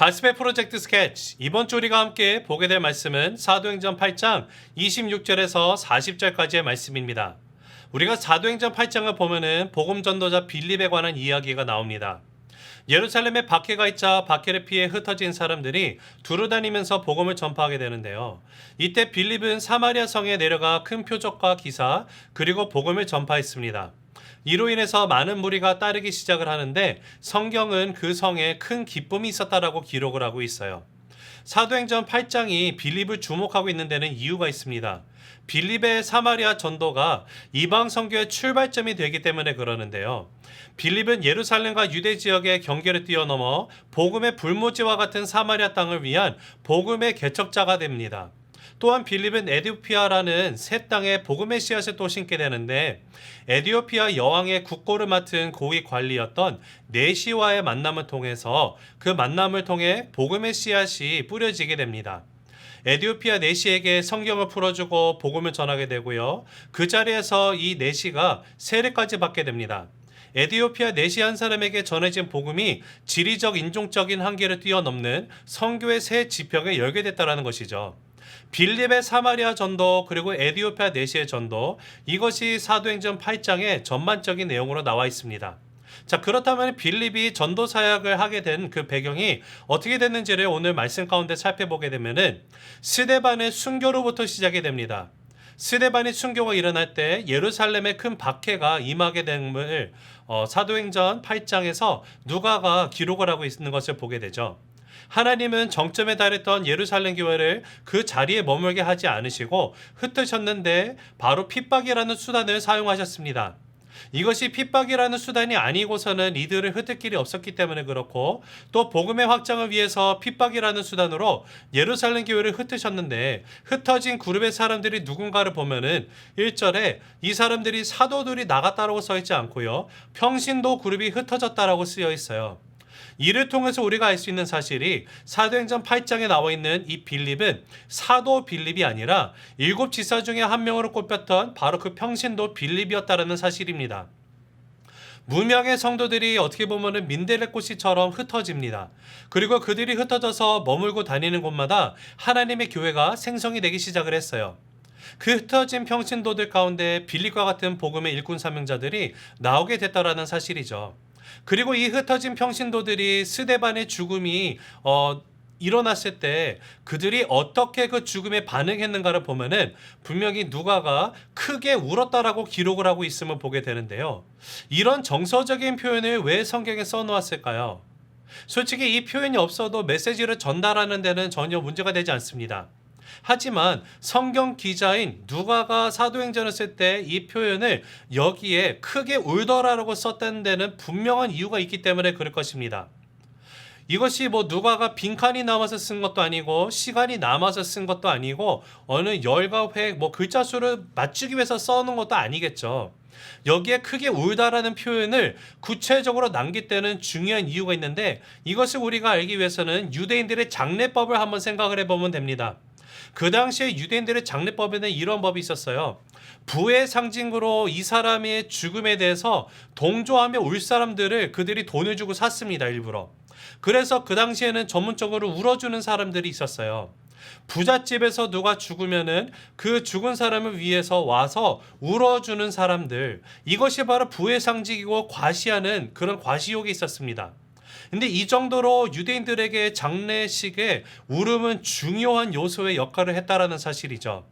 가스페 프로젝트 스케치 이번 주 우리가 함께 보게 될 말씀은 사도행전 8장 26절에서 40절까지의 말씀입니다. 우리가 사도행전 8장을 보면은 복음 전도자 빌립에 관한 이야기가 나옵니다. 예루살렘에 박해가 있자 박해를 피해 흩어진 사람들이 두루 다니면서 복음을 전파하게 되는데요. 이때 빌립은 사마리아 성에 내려가 큰 표적과 기사 그리고 복음을 전파했습니다. 이로 인해서 많은 무리가 따르기 시작을 하는데 성경은 그 성에 큰 기쁨이 있었다라고 기록을 하고 있어요. 사도행전 8장이 빌립을 주목하고 있는 데는 이유가 있습니다. 빌립의 사마리아 전도가 이방 선교의 출발점이 되기 때문에 그러는데요. 빌립은 예루살렘과 유대 지역의 경계를 뛰어넘어 복음의 불모지와 같은 사마리아 땅을 위한 복음의 개척자가 됩니다. 또한 빌립은 에디오피아라는 새 땅에 복음의 씨앗을 또 심게 되는데 에디오피아 여왕의 국고를 맡은 고위 관리였던 네시와의 만남을 통해서 그 만남을 통해 복음의 씨앗이 뿌려지게 됩니다. 에디오피아 네시에게 성경을 풀어주고 복음을 전하게 되고요. 그 자리에서 이 네시가 세례까지 받게 됩니다. 에디오피아 네시 한 사람에게 전해진 복음이 지리적 인종적인 한계를 뛰어넘는 성교의 새 지평을 열게 됐다라는 것이죠. 빌립의 사마리아 전도 그리고 에디오피아 네시의 전도 이것이 사도행전 8장의 전반적인 내용으로 나와 있습니다. 자 그렇다면 빌립이 전도 사역을 하게 된 그 배경이 어떻게 됐는지를 오늘 말씀 가운데 살펴보게 되면은 스데반의 순교로부터 시작이 됩니다. 스데반의 순교가 일어날 때 예루살렘에 큰 박해가 임하게 됨을 어, 사도행전 8장에서 누가가 기록을 하고 있는 것을 보게 되죠. 하나님은 정점에 달했던 예루살렘 교회를 그 자리에 머물게 하지 않으시고 흩으셨는데 바로 핍박이라는 수단을 사용하셨습니다. 이것이 핍박이라는 수단이 아니고서는 이들을 흩을 길이 없었기 때문에 그렇고 또 복음의 확장을 위해서 핍박이라는 수단으로 예루살렘 교회를 흩으셨는데 흩어진 그룹의 사람들이 누군가를 보면은 1절에 이 사람들이 사도들이 나갔다라고 써 있지 않고요. 평신도 그룹이 흩어졌다라고 쓰여 있어요. 이를 통해서 우리가 알 수 있는 사실이 사도행전 8장에 나와 있는 이 빌립은 사도 빌립이 아니라 일곱 지사 중에 한 명으로 꼽혔던 바로 그 평신도 빌립이었다라는 사실입니다. 무명의 성도들이 어떻게 보면은 민들레꽃이처럼 흩어집니다. 그리고 그들이 흩어져서 머물고 다니는 곳마다 하나님의 교회가 생성이 되기 시작을 했어요. 그 흩어진 평신도들 가운데 빌립과 같은 복음의 일꾼 사명자들이 나오게 됐다라는 사실이죠. 그리고 이 흩어진 평신도들이 스데반의 죽음이 어, 일어났을 때 그들이 어떻게 그 죽음에 반응했는가를 보면은 분명히 누가가 크게 울었다라고 기록을 하고 있음을 보게 되는데요. 이런 정서적인 표현을 왜 성경에 써놓았을까요? 솔직히 이 표현이 없어도 메시지를 전달하는 데는 전혀 문제가 되지 않습니다. 하지만 성경 기자인 누가가 사도행전을 쓸 때 이 표현을 여기에 크게 울더라라고 썼다는 데는 분명한 이유가 있기 때문에 그럴 것입니다. 이것이 뭐 누가가 빈칸이 남아서 쓴 것도 아니고 시간이 남아서 쓴 것도 아니고 어느 열과 획 뭐 글자 수를 맞추기 위해서 써놓은 것도 아니겠죠. 여기에 크게 울다라는 표현을 구체적으로 남길 때는 중요한 이유가 있는데 이것을 우리가 알기 위해서는 유대인들의 장례법을 한번 생각을 해보면 됩니다. 그 당시에 유대인들의 장례법에는 이런 법이 있었어요. 부의 상징으로 이 사람의 죽음에 대해서 동조하며 울 사람들을 그들이 돈을 주고 샀습니다, 일부러. 그래서 그 당시에는 전문적으로 울어주는 사람들이 있었어요. 부잣집에서 누가 죽으면은 그 죽은 사람을 위해서 와서 울어주는 사람들. 이것이 바로 부의 상징이고 과시하는 그런 과시욕이 있었습니다. 근데 이 정도로 유대인들에게 장례식에 울음은 중요한 요소의 역할을 했다라는 사실이죠.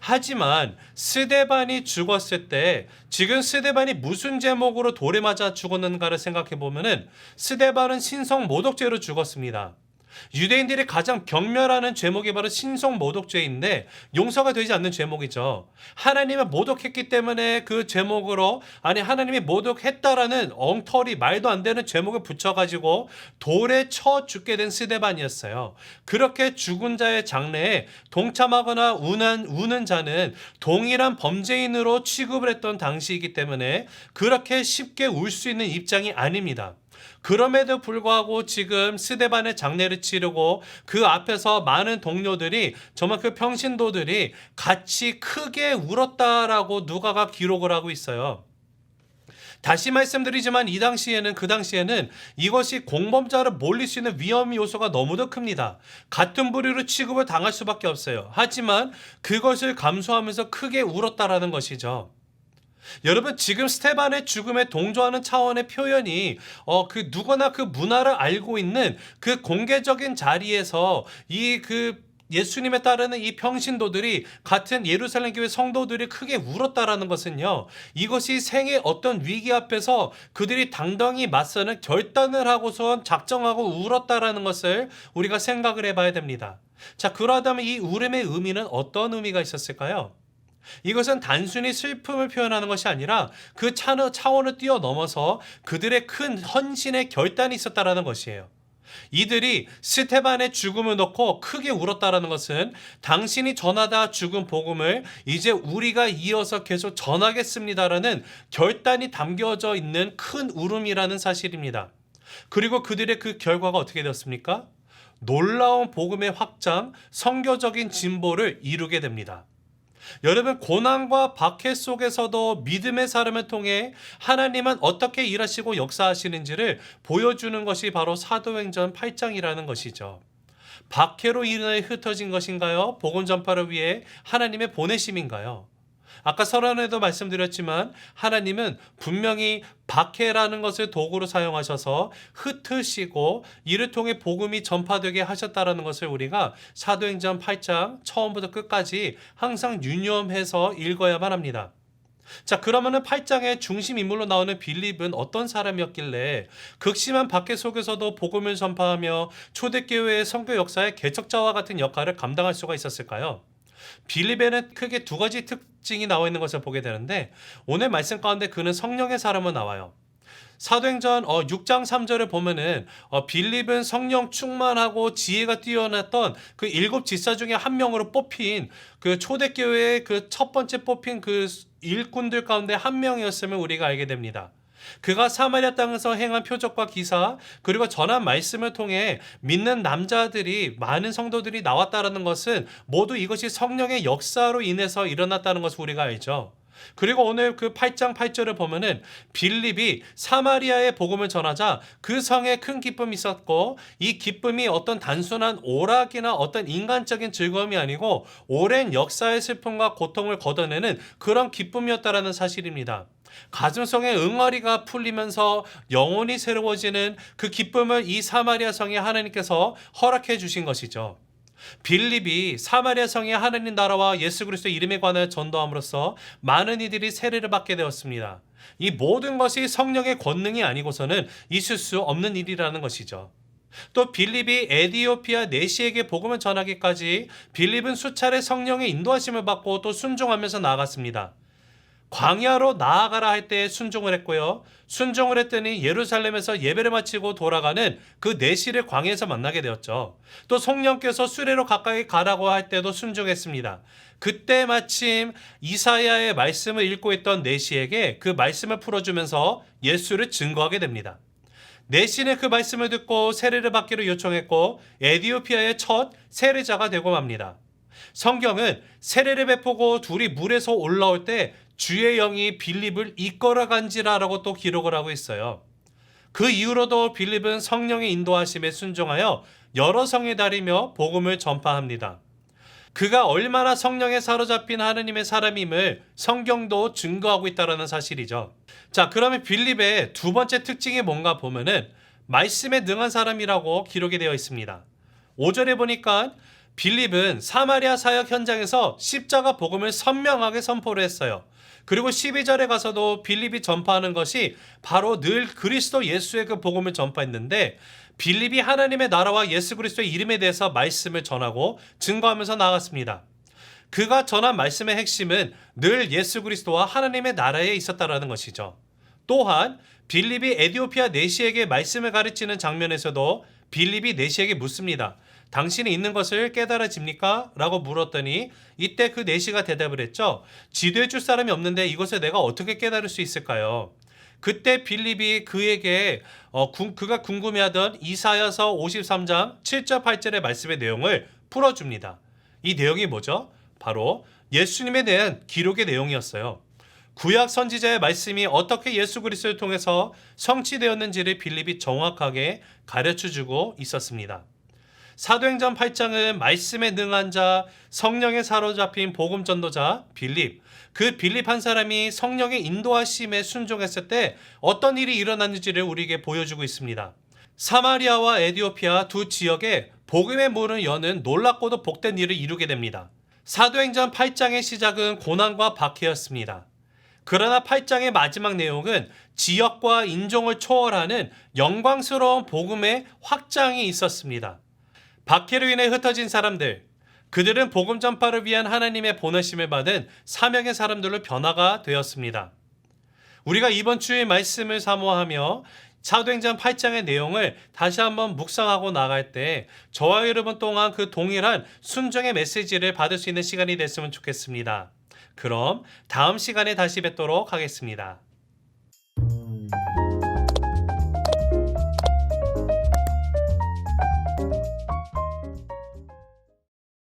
하지만 스데반이 죽었을 때 지금 스데반이 무슨 제목으로 돌에 맞아 죽었는가를 생각해 보면은 스데반은 신성 모독죄로 죽었습니다. 유대인들이 가장 경멸하는 죄목이 바로 신성 모독죄인데 용서가 되지 않는 죄목이죠. 하나님을 모독했기 때문에 그 죄목으로 아니 하나님이 모독했다라는 엉터리 말도 안 되는 죄목을 붙여가지고 돌에 쳐 죽게 된 스데반이었어요. 그렇게 죽은 자의 장래에 동참하거나 우는, 우는 자는 동일한 범죄인으로 취급을 했던 당시이기 때문에 그렇게 쉽게 울 수 있는 입장이 아닙니다. 그럼에도 불구하고 지금 스데반의 장례를 치르고 그 앞에서 많은 동료들이 정말 그 평신도들이 같이 크게 울었다라고 누가가 기록을 하고 있어요. 다시 말씀드리지만 이 당시에는 그 당시에는 이것이 공범자를 몰릴 수 있는 위험 요소가 너무도 큽니다. 같은 부류로 취급을 당할 수밖에 없어요. 하지만 그것을 감수하면서 크게 울었다라는 것이죠. 여러분 지금 스테반의 죽음에 동조하는 차원의 표현이 어 그 누구나 그 문화를 알고 있는 그 공개적인 자리에서 이그 예수님에 따르는 이 평신도들이 같은 예루살렘 교회 성도들이 크게 울었다라는 것은요. 이것이 생의 어떤 위기 앞에서 그들이 당당히 맞서는 결단을 하고선 작정하고 울었다라는 것을 우리가 생각을 해봐야 됩니다. 자, 그러다면 이 울음의 의미는 어떤 의미가 있었을까요? 이것은 단순히 슬픔을 표현하는 것이 아니라 그 차원- 차원을 뛰어넘어서 그들의 큰 헌신의 결단이 있었다라는 것이에요. 이들이 스테반의 죽음을 놓고 크게 울었다라는 것은 당신이 전하다 죽은 복음을 이제 우리가 이어서 계속 전하겠습니다라는 결단이 담겨져 있는 큰 울음이라는 사실입니다. 그리고 그들의 그 결과가 어떻게 되었습니까? 놀라운 복음의 확장, 성교적인 진보를 이루게 됩니다. 여러분 고난과 박해 속에서도 믿음의 삶을 통해 하나님은 어떻게 일하시고 역사하시는지를 보여주는 것이 바로 사도행전 8장이라는 것이죠. 박해로 인해 흩어진 것인가요? 복음 전파를 위해 하나님의 보내심인가요? 아까 설언에도 말씀드렸지만 하나님은 분명히 박해라는 것을 도구로 사용하셔서 흩으시고 이를 통해 복음이 전파되게 하셨다라는 것을 우리가 사도행전 8장 처음부터 끝까지 항상 유념해서 읽어야만 합니다. 자, 그러면은 8장의 중심 인물로 나오는 빌립은 어떤 사람이었길래 극심한 박해 속에서도 복음을 전파하며 초대교회의 선교 역사의 개척자와 같은 역할을 감당할 수가 있었을까요? 빌립에는 크게 두 가지 특징이 나와 있는 것을 보게 되는데 오늘 말씀 가운데 그는 성령의 사람으로 나와요. 사도행전 어, 6장 3절을 보면은 어, 빌립은 성령 충만하고 지혜가 뛰어났던 그 일곱 지사 중에 한 명으로 뽑힌 그 초대교회의 그 첫 번째 뽑힌 그 일꾼들 가운데 한 명이었음을 우리가 알게 됩니다. 그가 사마리아 땅에서 행한 표적과 기사 그리고 전한 말씀을 통해 믿는 남자들이 많은 성도들이 나왔다라는 것은 모두 이것이 성령의 역사로 인해서 일어났다는 것을 우리가 알죠. 그리고 오늘 그 8장 8절을 보면은 빌립이 사마리아의 복음을 전하자 그 성에 큰 기쁨이 있었고 이 기쁨이 어떤 단순한 오락이나 어떤 인간적인 즐거움이 아니고 오랜 역사의 슬픔과 고통을 걷어내는 그런 기쁨이었다라는 사실입니다. 가슴속에 응어리가 풀리면서 영혼이 새로워지는 그 기쁨을 이 사마리아 성에 하나님께서 허락해 주신 것이죠. 빌립이 사마리아 성의 하나님 나라와 예수 그리스도 이름에 관하여 전도함으로써 많은 이들이 세례를 받게 되었습니다. 이 모든 것이 성령의 권능이 아니고서는 있을 수 없는 일이라는 것이죠. 또 빌립이 에디오피아 내시에게 복음을 전하기까지 빌립은 수차례 성령의 인도하심을 받고 또 순종하면서 나아갔습니다. 광야로 나아가라 할때 순종을 했고요. 순종을 했더니 예루살렘에서 예배를 마치고 돌아가는 그 내시를 광야에서 만나게 되었죠. 또 성령께서 수레로 가까이 가라고 할 때도 순종했습니다. 그때 마침 이사야의 말씀을 읽고 있던 내시에게 그 말씀을 풀어주면서 예수를 증거하게 됩니다. 내신의 그 말씀을 듣고 세례를 받기로 요청했고 에디오피아의 첫 세례자가 되고 맙니다. 성경은 세례를 베푸고 둘이 물에서 올라올 때 주의 영이 빌립을 이끌어 간지라라고 또 기록을 하고 있어요. 그 이후로도 빌립은 성령의 인도하심에 순종하여 여러 성에 다니며 복음을 전파합니다. 그가 얼마나 성령에 사로잡힌 하느님의 사람임을 성경도 증거하고 있다는 사실이죠. 자, 그러면 빌립의 두 번째 특징이 뭔가 보면은 말씀에 능한 사람이라고 기록이 되어 있습니다. 5절에 보니까 빌립은 사마리아 사역 현장에서 십자가 복음을 선명하게 선포를 했어요. 그리고 12절에 가서도 빌립이 전파하는 것이 바로 늘 그리스도 예수의 그 복음을 전파했는데 빌립이 하나님의 나라와 예수 그리스도의 이름에 대해서 말씀을 전하고 증거하면서 나갔습니다. 그가 전한 말씀의 핵심은 늘 예수 그리스도와 하나님의 나라에 있었다라는 것이죠. 또한 빌립이 에디오피아 내시에게 말씀을 가르치는 장면에서도 빌립이 내시에게 묻습니다. 당신이 있는 것을 깨달아집니까? 라고 물었더니 이때 그 내시가 대답을 했죠. 지도해 줄 사람이 없는데 이것을 내가 어떻게 깨달을 수 있을까요? 그때 빌립이 그에게 어, 구- 그가 궁금해하던 이사야서 53장 7절 8절의 말씀의 내용을 풀어줍니다. 이 내용이 뭐죠? 바로 예수님에 대한 기록의 내용이었어요. 구약 선지자의 말씀이 어떻게 예수 그리스도를 통해서 성취되었는지를 빌립이 정확하게 가르쳐 주고 있었습니다. 사도행전 8장은 말씀에 능한 자, 성령에 사로잡힌 복음 전도자 빌립, 그 빌립 한 사람이 성령의 인도하심에 순종했을 때 어떤 일이 일어났는지를 우리에게 보여주고 있습니다. 사마리아와 에디오피아 두 지역에 복음의 문을 여는 놀랍고도 복된 일을 이루게 됩니다. 사도행전 8장의 시작은 고난과 박해였습니다. 그러나 8장의 마지막 내용은 지역과 인종을 초월하는 영광스러운 복음의 확장이 있었습니다. 박해로 인해 흩어진 사람들, 그들은 복음 전파를 위한 하나님의 보내심을 받은 사명의 사람들로 변화가 되었습니다. 우리가 이번 주의 말씀을 사모하며 사도행전 8장의 내용을 다시 한번 묵상하고 나갈 때 저와 여러분 동안 그 동일한 순종의 메시지를 받을 수 있는 시간이 됐으면 좋겠습니다. 그럼 다음 시간에 다시 뵙도록 하겠습니다.